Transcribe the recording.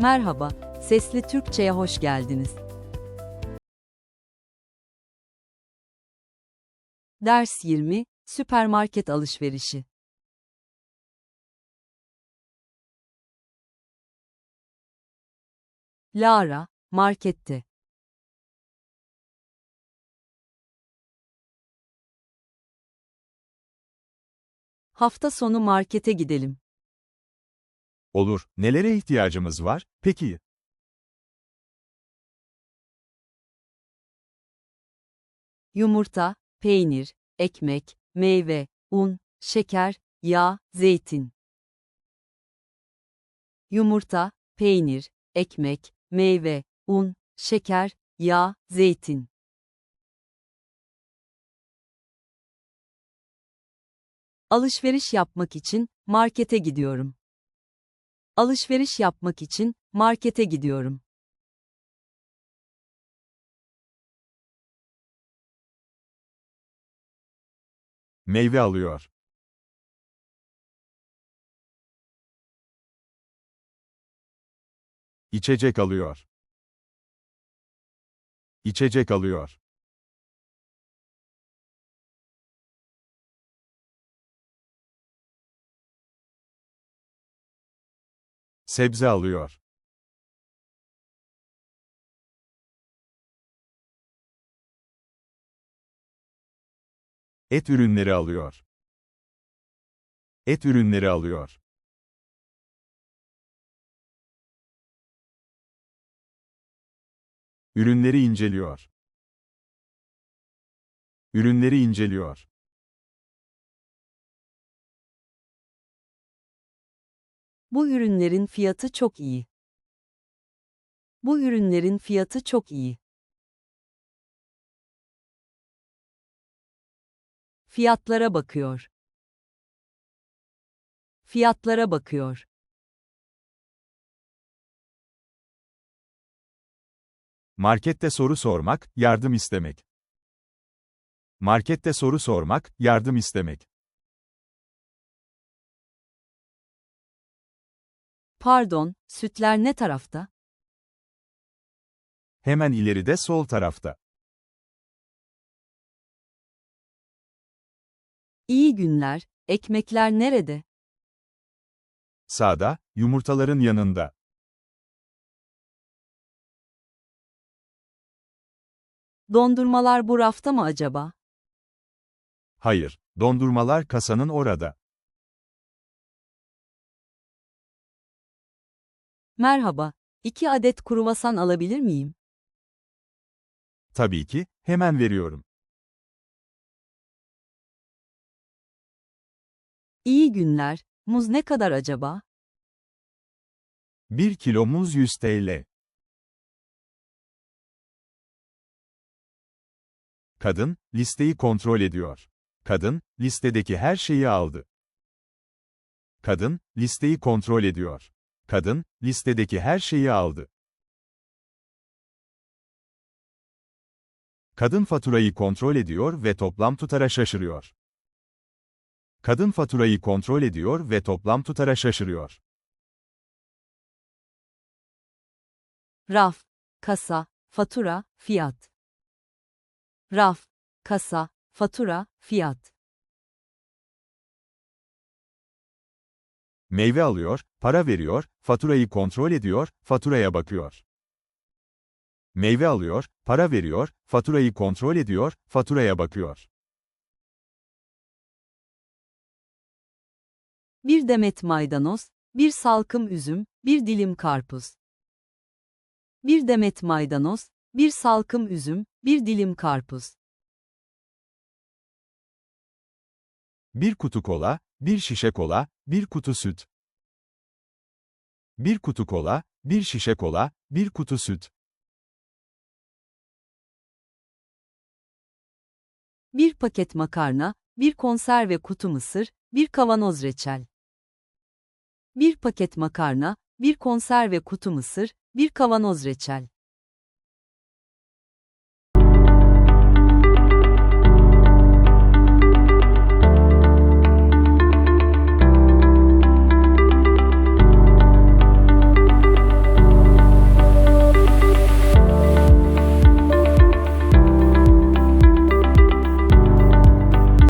Merhaba, Sesli Türkçe'ye hoş geldiniz. Ders 20, Süpermarket alışverişi. Lara, markette. Hafta sonu markete gidelim. Olur. Nelere ihtiyacımız var? Peki. Yumurta, peynir, ekmek, meyve, un, şeker, yağ, zeytin. Yumurta, peynir, ekmek, meyve, un, şeker, yağ, zeytin. Alışveriş yapmak için markete gidiyorum. Alışveriş yapmak için markete gidiyorum. Meyve alıyor. İçecek alıyor. İçecek alıyor. Sebze alıyor. Et ürünleri alıyor. Et ürünleri alıyor. Ürünleri inceliyor. Ürünleri inceliyor. Bu ürünlerin fiyatı çok iyi. Bu ürünlerin fiyatı çok iyi. Fiyatlara bakıyor. Fiyatlara bakıyor. Markette soru sormak, yardım istemek. Markette soru sormak, yardım istemek. Pardon, sütler ne tarafta? Hemen ileride sol tarafta. İyi günler, ekmekler nerede? Sağda, yumurtaların yanında. Dondurmalar bu rafta mı acaba? Hayır, dondurmalar kasanın orada. Merhaba, iki adet kruvasan alabilir miyim? Tabii ki, hemen veriyorum. İyi günler, muz ne kadar acaba? 1 kilo muz 100 TL. Kadın, listeyi kontrol ediyor. Kadın, listedeki her şeyi aldı. Kadın, listeyi kontrol ediyor. Kadın, listedeki her şeyi aldı. Kadın faturayı kontrol ediyor ve toplam tutara şaşırıyor. Kadın faturayı kontrol ediyor ve toplam tutara şaşırıyor. Raf, kasa, fatura, fiyat. Raf, kasa, fatura, fiyat. Meyve alıyor, para veriyor, faturayı kontrol ediyor, faturaya bakıyor. Meyve alıyor, para veriyor, faturayı kontrol ediyor, faturaya bakıyor. Bir demet maydanoz, bir salkım üzüm, bir dilim karpuz. Bir demet maydanoz, bir salkım üzüm, bir dilim karpuz. Bir kutu kola, bir şişe kola, bir kutu süt. Bir kutu kola, bir şişe kola, bir kutu süt. Bir paket makarna, bir konserve kutu mısır, bir kavanoz reçel. Bir paket makarna, bir konserve kutu mısır, bir kavanoz reçel.